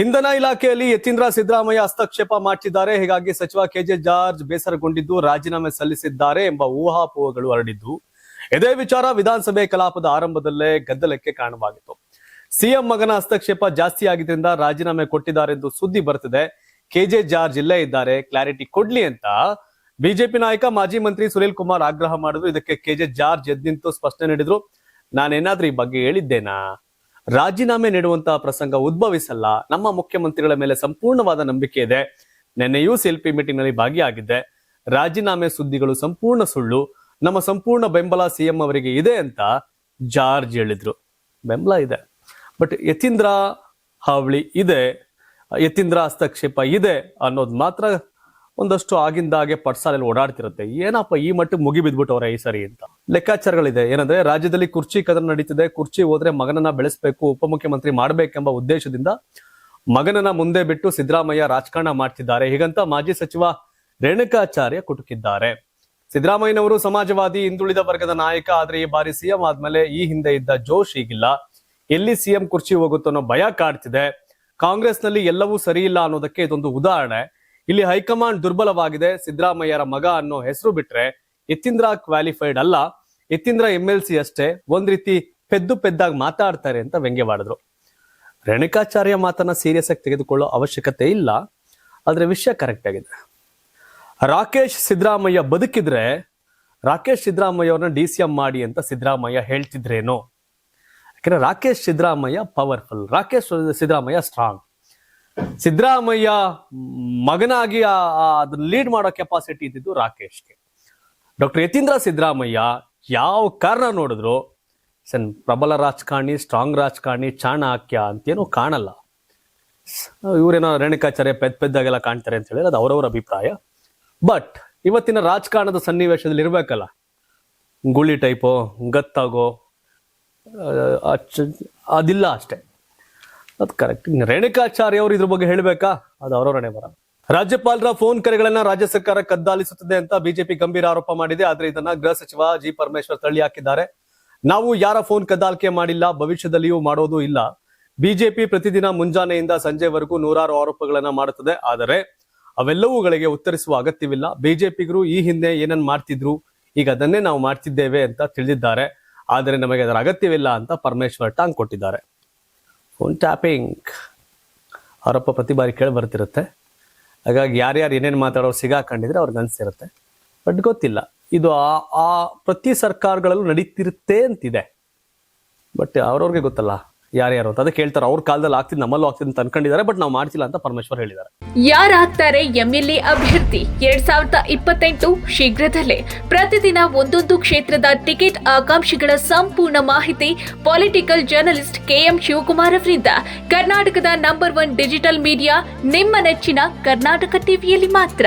ಇಂಧನ ಇಲಾಖೆಯಲ್ಲಿ ಯತೀಂದ್ರ ಸಿದ್ದರಾಮಯ್ಯ ಹಸ್ತಕ್ಷೇಪ ಮಾಡಿದ್ದಾರೆ ಹೀಗಾಗಿ ಸಚಿವ ಕೆಜೆ ಜಾರ್ಜ್ ಬೇಸರಗೊಂಡಿದ್ದು ರಾಜೀನಾಮೆ ಸಲ್ಲಿಸಿದ್ದಾರೆ ಎಂಬ ಊಹಾಪೋಹಗಳು ಹರಡಿದ್ದು. ಇದೇ ವಿಚಾರ ವಿಧಾನಸಭೆ ಕಲಾಪದ ಆರಂಭದಲ್ಲೇ ಗದ್ದಲಕ್ಕೆ ಕಾರಣವಾಗಿತ್ತು. ಸಿಎಂ ಮಗನ ಹಸ್ತಕ್ಷೇಪ ಜಾಸ್ತಿ ಆಗಿದ್ದರಿಂದ ರಾಜೀನಾಮೆ ಕೊಟ್ಟಿದ್ದಾರೆಂದು ಸುದ್ದಿ ಬರ್ತಿದೆ ಕೆಜೆ ಜಾರ್ಜ್ ಇಲ್ಲೇ ಇದ್ದಾರೆ. ಕ್ಲಾರಿಟಿ ಕೊಡ್ಲಿ ಅಂತ ಬಿಜೆಪಿ ನಾಯಕ ಮಾಜಿ ಮಂತ್ರಿ ಸುನೀಲ್ ಕುಮಾರ್ ಆಗ್ರಹ ಮಾಡಿದ್ರು. ಇದಕ್ಕೆ ಕೆಜೆ ಜಾರ್ಜ್ ಎದ್ ನಿಂತು ಸ್ಪಷ್ಟನೆ ನೀಡಿದ್ರು. ನಾನೇನಾದ್ರೂ ಈ ಬಗ್ಗೆ ಹೇಳಿದ್ದೇನಾ? ರಾಜೀನಾಮೆ ನೀಡುವಂತಹ ಪ್ರಸಂಗ ಉದ್ಭವಿಸಲ್ಲ. ನಮ್ಮ ಮುಖ್ಯಮಂತ್ರಿಗಳ ಮೇಲೆ ಸಂಪೂರ್ಣವಾದ ನಂಬಿಕೆ ಇದೆ. ನಿನ್ನೆಯೂ ಸೆಲ್ಫಿ ಮೀಟಿಂಗ್ನಲ್ಲಿ ಭಾಗಿಯಾಗಿದ್ದೆ. ರಾಜೀನಾಮೆ ಸುದ್ದಿಗಳು ಸಂಪೂರ್ಣ ಸುಳ್ಳು. ನಮ್ಮ ಸಂಪೂರ್ಣ ಬೆಂಬಲ ಸಿಎಂ ಅವರಿಗೆ ಇದೆ ಅಂತ ಜಾರ್ಜ್ ಹೇಳಿದ್ರು. ಬೆಂಬಲ ಇದೆ. ಬಟ್ ಯತೀಂದ್ರ ಹಾವಳಿ ಇದೆ. ಯತೀಂದ್ರ ಹಸ್ತಕ್ಷೇಪ ಇದೆ ಅನ್ನೋದು ಮಾತ್ರ ಒಂದಷ್ಟು ಆಗಿಂದಾಗೆ ಪಡ್ಸಾಲೆಲ್ಲ ಓಡಾಡ್ತಿರುತ್ತೆ. ಏನಪ್ಪ ಈ ಮಟ್ಟಕ್ಕೆ ಮುಗಿ ಬಿದ್ಬಿಟ್ಟವ್ರೆ ಈ ಸರಿ ಅಂತ. ಲೆಕ್ಕಾಚಾರಗಳಿದೆ. ಏನಂದ್ರೆ ರಾಜ್ಯದಲ್ಲಿ ಕುರ್ಚಿ ಕದನ ನಡೀತಿದೆ. ಕುರ್ಚಿ ಹೋದ್ರೆ ಮಗನನ್ನ ಬೆಳೆಸಬೇಕು, ಉಪಮುಖ್ಯಮಂತ್ರಿ ಮಾಡಬೇಕೆಂಬ ಉದ್ದೇಶದಿಂದ ಮಗನನ್ನ ಮುಂದೆ ಬಿಟ್ಟು ಸಿದ್ದರಾಮಯ್ಯ ರಾಜಕಾರಣ ಮಾಡ್ತಿದ್ದಾರೆ. ಹೀಗಂತ ಮಾಜಿ ಸಚಿವ ರೇಣುಕಾಚಾರ್ಯ ಕುಟುಕಿದ್ದಾರೆ. ಸಿದ್ದರಾಮಯ್ಯನವರು ಸಮಾಜವಾದಿ, ಹಿಂದುಳಿದ ವರ್ಗದ ನಾಯಕ, ಆದ್ರೆ ಈ ಬಾರಿ ಸಿಎಂ ಆದ್ಮೇಲೆ ಈ ಹಿಂದೆ ಇದ್ದ ಜೋಶ್ ಈಗಿಲ್ಲ ಎಲ್ಲಿ ಸಿಎಂ ಕುರ್ಚಿ ಹೋಗುತ್ತೋ ಅನ್ನೋ ಭಯ ಕಾಡ್ತಿದೆ. ಕಾಂಗ್ರೆಸ್ನಲ್ಲಿ ಎಲ್ಲವೂ ಸರಿ ಇಲ್ಲ ಅನ್ನೋದಕ್ಕೆ ಇದೊಂದು ಉದಾಹರಣೆ. ಇಲ್ಲಿ ಹೈಕಮಾಂಡ್ ದುರ್ಬಲವಾಗಿದೆ. ಸಿದ್ದರಾಮಯ್ಯರ ಮಗ ಅನ್ನೋ ಹೆಸರು ಬಿಟ್ರೆ ಯತೀಂದ್ರ ಕ್ವಾಲಿಫೈಡ್ ಅಲ್ಲ. ಯತೀಂದ್ರ ಎಂ ಎಲ್ ಸಿ ಅಷ್ಟೇ. ಒಂದ್ ರೀತಿ ಪೆದ್ದು ಪೆದ್ದಾಗಿ ಮಾತಾಡ್ತಾರೆ ಅಂತ ವ್ಯಂಗ್ಯವಾಡಿದ್ರು. ರೇಣುಕಾಚಾರ್ಯ ಮಾತನ್ನ ಸೀರಿಯಸ್ ಆಗಿ ತೆಗೆದುಕೊಳ್ಳೋ ಅವಶ್ಯಕತೆ ಇಲ್ಲ. ಆದ್ರೆ ವಿಷಯ ಕರೆಕ್ಟ್ ಆಗಿದೆ. ರಾಕೇಶ್ ಸಿದ್ದರಾಮಯ್ಯ ಬದುಕಿದ್ರೆ ರಾಕೇಶ್ ಸಿದ್ದರಾಮಯ್ಯ ಅವ್ರನ್ನ ಡಿ ಸಿ ಎಂ ಮಾಡಿ ಅಂತ ಸಿದ್ದರಾಮಯ್ಯ ಹೇಳ್ತಿದ್ರೇನೋ. ಯಾಕಂದ್ರೆ ರಾಕೇಶ್ ಸಿದ್ದರಾಮಯ್ಯ ಪವರ್ಫುಲ್ ರಾಕೇಶ್ ಸಿದ್ದರಾಮಯ್ಯ ಸ್ಟ್ರಾಂಗ್ ಸಿದ್ದರಾಮಯ್ಯ ಮಗನಾಗಿ ಅದನ್ನ ಲೀಡ್ ಮಾಡೋ ಕೆಪಾಸಿಟಿ ಇದ್ದಿದ್ದು ರಾಕೇಶ್ಗೆ. ಡಾಕ್ಟರ್ ಯತೀಂದ್ರ ಸಿದ್ದರಾಮಯ್ಯ ಯಾವ ಕಾರಣ ನೋಡಿದ್ರು? ಸನ್ ಪ್ರಬಲ ರಾಜಕಾರಣಿ ಸ್ಟ್ರಾಂಗ್ ರಾಜಕಾರಣಿ, ಚಾಣಾಕ್ಯ ಅಂತೇನು ಕಾಣಲ್ಲ. ಇವರೇನೋ ರೇಣುಕಾಚಾರ್ಯ ಪೆದ್ ಪೆದ್ದಾಗೆಲ್ಲ ಕಾಣ್ತಾರೆ ಅಂತ ಹೇಳಿದ್ರೆ ಅದು ಅವರವರ ಅಭಿಪ್ರಾಯ. ಬಟ್ ಇವತ್ತಿನ ರಾಜಕಾರಣದ ಸನ್ನಿವೇಶದಲ್ಲಿ ಇರಬೇಕಲ್ಲ. ಗುಳಿ ಟೈಪು ಗತ್ತಾಗೋ ಅದಿಲ್ಲ ಅಷ್ಟೇ. ಅದು ಕರೆಕ್ಟ್ ರೇಣುಕಾಚಾರ್ಯ ಅವರು ಇದ್ರ ಬಗ್ಗೆ ಹೇಳಬೇಕಾ? ಅದು ಅವರವರನೇ ಬರ. ರಾಜ್ಯಪಾಲರ ಫೋನ್ ಕರೆಗಳನ್ನ ರಾಜ್ಯ ಸರ್ಕಾರ ಕದ್ದಾಲಿಸುತ್ತದೆ ಅಂತ ಬಿಜೆಪಿ ಗಂಭೀರ ಆರೋಪ ಮಾಡಿದೆ. ಆದ್ರೆ ಇದನ್ನ ಗೃಹ ಸಚಿವ ಜಿ ಪರಮೇಶ್ವರ್ ತಳ್ಳಿ ಹಾಕಿದ್ದಾರೆ. ನಾವು ಯಾರ ಫೋನ್ ಕದ್ದಾಲಿಕೆ ಮಾಡಿಲ್ಲ, ಭವಿಷ್ಯದಲ್ಲಿಯೂ ಮಾಡೋದು ಇಲ್ಲ. ಬಿಜೆಪಿ ಪ್ರತಿದಿನ ಮುಂಜಾನೆಯಿಂದ ಸಂಜೆವರೆಗೂ ನೂರಾರು ಆರೋಪಗಳನ್ನ ಮಾಡುತ್ತದೆ. ಆದರೆ ಅವೆಲ್ಲವುಗಳಿಗೆ ಉತ್ತರಿಸುವ ಅಗತ್ಯವಿಲ್ಲ. ಬಿಜೆಪಿಗರು ಈ ಹಿಂದೆ ಏನನ್ ಮಾಡ್ತಿದ್ರು, ಈಗ ಅದನ್ನೇ ನಾವು ಮಾಡ್ತಿದ್ದೇವೆ ಅಂತ ತಿಳಿದಿದ್ದಾರೆ. ಆದರೆ ನಮಗೆ ಅದರ ಅಗತ್ಯವಿಲ್ಲ ಅಂತ ಪರಮೇಶ್ವರ್ ಟಾಂಗ್ ಕೊಟ್ಟಿದ್ದಾರೆ. Phone tapping. ಆರೋಪ ಪ್ರತಿ ಬಾರಿ ಕೇಳಿ ಬರ್ತಿರುತ್ತೆ. ಹಾಗಾಗಿ ಯಾರ್ಯಾರು ಏನೇನು ಮಾತಾಡೋರು ಸಿಗಾಕೊಂಡಿದ್ರೆ ಅವ್ರಿಗೆ ಅನಿಸಿರುತ್ತೆ. ಬಟ್ ಗೊತ್ತಿಲ್ಲ. ಇದು ಆ ಆ ಪ್ರತಿ ಸರ್ಕಾರಗಳಲ್ಲೂ ನಡೀತಿರುತ್ತೆ ಅಂತಿದೆ. ಬಟ್ ಅವ್ರವ್ರಿಗೆ ಗೊತ್ತಲ್ಲ. ಯಾರ್ಯಾರು ಅಂತ. ಅದಕ್ಕೆ ಹೇಳ್ತಾರೆ ಅವ್ರ ಕಾಲದಲ್ಲಿ ಆಗ್ತಿದ್, ನಮ್ಮಲ್ಲೂ ಆಗ್ತಿದ್ ಅಂತ ಅನ್ಕೊಂಡಿದ್ದಾರೆ, ಬಟ್ ನಾವು ಮಾಡ್ತಿಲ್ಲ ಅಂತ ಪರಮೇಶ್ವರ್ ಹೇಳಿದ್ದಾರೆ. ಯಾರಾಗ್ತಾರೆ ಎಂಎಲ್ಎ ಅಭ್ಯರ್ಥಿ? ಎರಡ್ ಸಾವಿರದ ಇಪ್ಪತ್ತೆಂಟು ಶೀಘ್ರದಲ್ಲೇ. ಪ್ರತಿದಿನ ಒಂದೊಂದು ಕ್ಷೇತ್ರದ ಟಿಕೆಟ್ ಆಕಾಂಕ್ಷಿಗಳ ಸಂಪೂರ್ಣ ಮಾಹಿತಿ ಪೊಲಿಟಿಕಲ್ ಜರ್ನಲಿಸ್ಟ್ ಕೆಎಂ ಶಿವಕುಮಾರ್ ಅವರಿಂದ. ಕರ್ನಾಟಕದ ನಂಬರ್ ಒನ್ ಡಿಜಿಟಲ್ ಮೀಡಿಯಾ, ನಿಮ್ಮ ನೆಚ್ಚಿನ ಕರ್ನಾಟಕ ಟಿವಿಯಲ್ಲಿ ಮಾತ್ರ.